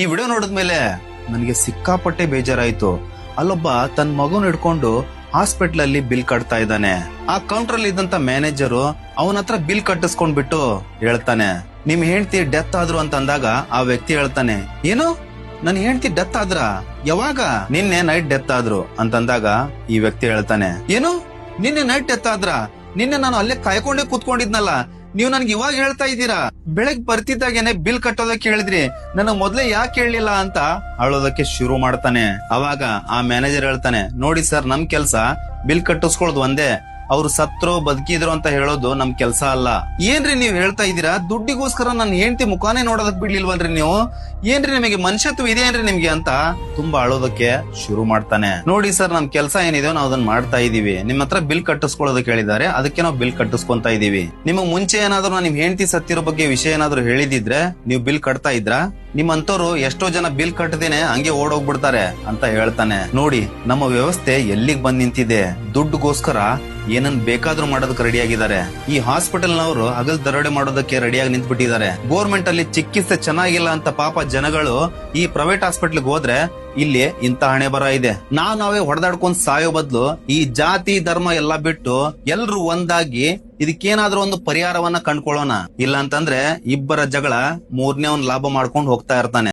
ಈ ವಿಡಿಯೋ ನೋಡಿದ್ಮೇಲೆ ನನಗೆ ಸಿಕ್ಕಾಪಟ್ಟೆ ಬೇಜಾರಾಯ್ತು. ಅಲ್ಲೊಬ್ಬ ತನ್ನ ಮಗುನ ಹಿಡ್ಕೊಂಡು ಹಾಸ್ಪಿಟಲ್ ಅಲ್ಲಿ ಬಿಲ್ ಕಟ್ತಾ ಇದ್ದಾನೆ. ಆ ಕೌಂಟರ್ ಅಲ್ಲಿ ಇದ್ದಂತ ಮ್ಯಾನೇಜರು ಅವನ ಹತ್ರ ಬಿಲ್ ಕಟ್ಟಿಸ್ಕೊಂಡ್ಬಿಟ್ಟು ಹೇಳ್ತಾನೆ, ನಿಮ್ ಹೆಂಡತಿ ಡೆತ್ ಆದ್ರು ಅಂತ ಅಂದಾಗ ಆ ವ್ಯಕ್ತಿ ಹೇಳ್ತಾನೆ, ಏನು? ನನ್ ಹೆಂಡತಿ ಡೆತ್ ಆದ್ರ? ಯಾವಾಗ? ನಿನ್ನೆ ನೈಟ್ ಡೆತ್ ಆದ್ರು ಅಂತಂದಾಗ ಈ ವ್ಯಕ್ತಿ ಹೇಳ್ತಾನೆ, ಏನು? ನಿನ್ನೆ ನೈಟ್ ಡೆತ್ ಆದ್ರ? ನಿನ್ನೆ ನಾನು ಅಲ್ಲೇ ಕಾಯ್ಕೊಂಡೇ ಕೂತ್ಕೊಂಡಿದ್ನಲ್ಲ ನೀವು ನನ್ಗೆ ಇವಾಗ ಹೇಳ್ತಾ ಇದ್ದೀರಾ? ಬೆಳಗ್ಗೆ ಬರ್ತಿದ್ದಾಗೇನೆ ಬಿಲ್ ಕಟ್ಟೋದಕ್ಕೆ ಹೇಳಿದ್ರಿ. ನನಗ್ ಮೊದ್ಲೇ ಯಾಕೆ ಹೇಳಲಿಲ್ಲ ಅಂತ? ಅಳೋದಕ್ಕೆ ಶುರು ಮಾಡ್ತಾನೆ. ಅವಾಗ ಆ ಮ್ಯಾನೇಜರ್ ಹೇಳ್ತಾನೆ, ನೋಡಿ ಸರ್, ನಮ್ ಕೆಲ್ಸ ಬಿಲ್ ಕಟ್ಟಿಸ್ಕೊಳ್ಳೋದು ಒಂದೇ. ಅವ್ರು ಸತ್ರೋ ಬದುಕಿದ್ರು ಅಂತ ಹೇಳೋದು ನಮ್ ಕೆಲ್ಸ ಅಲ್ಲ. ಏನ್ರಿ ನೀವ್ ಹೇಳ್ತಾ ಇದೀರಾ ದುಡ್ಡಿಗೋಸ್ಕರ ನನ್ನ ಹೆಂಡತಿ ಮುಖಾನೇ ನೋಡೋದಕ್ ಬಿಡ್ಲಿಲ್ವಲ್ರಿ ನೀವು? ಏನ್ರಿ ನಿಮಗೆ ಮನುಷ್ಯತ್ವ ಇದೆ ಏನ್ರಿ ನಿಮ್ಗೆ ಅಂತ? ತುಂಬಾ ಅಳೋದಕ್ಕೆ ಶುರು ಮಾಡ್ತಾನೆ. ನೋಡಿ ಸರ್, ನಮ್ ಕೆಲ್ಸ ಏನಿದೆಯೋ ನಾವು ಅದನ್ನ ಮಾಡ್ತಾ ಇದೀವಿ. ನಿಮ್ ಹತ್ರ ಬಿಲ್ ಕಟ್ಟಿಸ್ಕೊಳ್ಳೋದಕ್ಕೆ ಹೇಳಿದ್ದಾರೆ. ಅದಕ್ಕೆ ನಾವು ಬಿಲ್ ಕಟ್ಟಿಸ್ಕೊಂತ ಇದೀವಿ. ನಿಮಗ್ ಮುಂಚೆ ಏನಾದ್ರು ನಿಮ್ ಹೆಂಡತಿ ಸತ್ತಿರೋ ಬಗ್ಗೆ ವಿಷಯ ಏನಾದ್ರು ಹೇಳಿದಿದ್ರೆ ನೀವು ಬಿಲ್ ಕಟ್ತಾ ಇದ್ರಾ? ನಿಮ್ಮಂತವ್ರು ಎಷ್ಟೋ ಜನ ಬಿಲ್ ಕಟ್ಟದೇನೆ ಹಂಗೆ ಓಡೋಗ್ಬಿಡ್ತಾರೆ ಅಂತ ಹೇಳ್ತಾನೆ. ನೋಡಿ, ನಮ್ಮ ವ್ಯವಸ್ಥೆ ಎಲ್ಲಿಗ್ ಬಂದ್ ನಿಂತಿದೆ? ದುಡ್ಡುಗೋಸ್ಕರ ಏನನ್ ಬೇಕಾದ್ರೂ ಮಾಡೋದಕ್ಕೆ ರೆಡಿ ಆಗಿದ್ದಾರೆ ಈ ಹಾಸ್ಪಿಟಲ್ ನವರು ಹಗಲ್ ದರೋಡೆ ಮಾಡೋದಕ್ಕೆ ರೆಡಿಯಾಗಿ ನಿಂತ್ಬಿಟ್ಟಿದ್ದಾರೆ. ಗೋರ್ಮೆಂಟ್ ಅಲ್ಲಿ ಚಿಕಿತ್ಸೆ ಚೆನ್ನಾಗಿಲ್ಲ ಅಂತ ಪಾಪ ಜನಗಳು ಈ ಪ್ರೈವೇಟ್ ಹಾಸ್ಪಿಟಲ್ಗೆ ಹೋದ್ರೆ ಇಲ್ಲಿ ಇಂತ ಹಣೆ ಬರ ಇದೆ. ನಾವ್ ನಾವೇ ಹೊಡೆದಾಡ್ಕೊಂಡ್ ಸಾಯೋ ಬದಲು ಈ ಜಾತಿ, ಧರ್ಮ ಎಲ್ಲಾ ಬಿಟ್ಟು ಎಲ್ರು ಒಂದಾಗಿ ಇದಕ್ಕೇನಾದ್ರೂ ಒಂದು ಪರಿಹಾರವನ್ನ ಕಂಡ್ಕೊಳ್ಳೋಣ. ಇಲ್ಲ ಅಂತಂದ್ರೆ ಇಬ್ಬರ ಜಗಳ ಮೂರನೇ ಒಂದ್ ಲಾಭ ಮಾಡ್ಕೊಂಡು ಹೋಗ್ತಾ ಇರ್ತಾನೆ.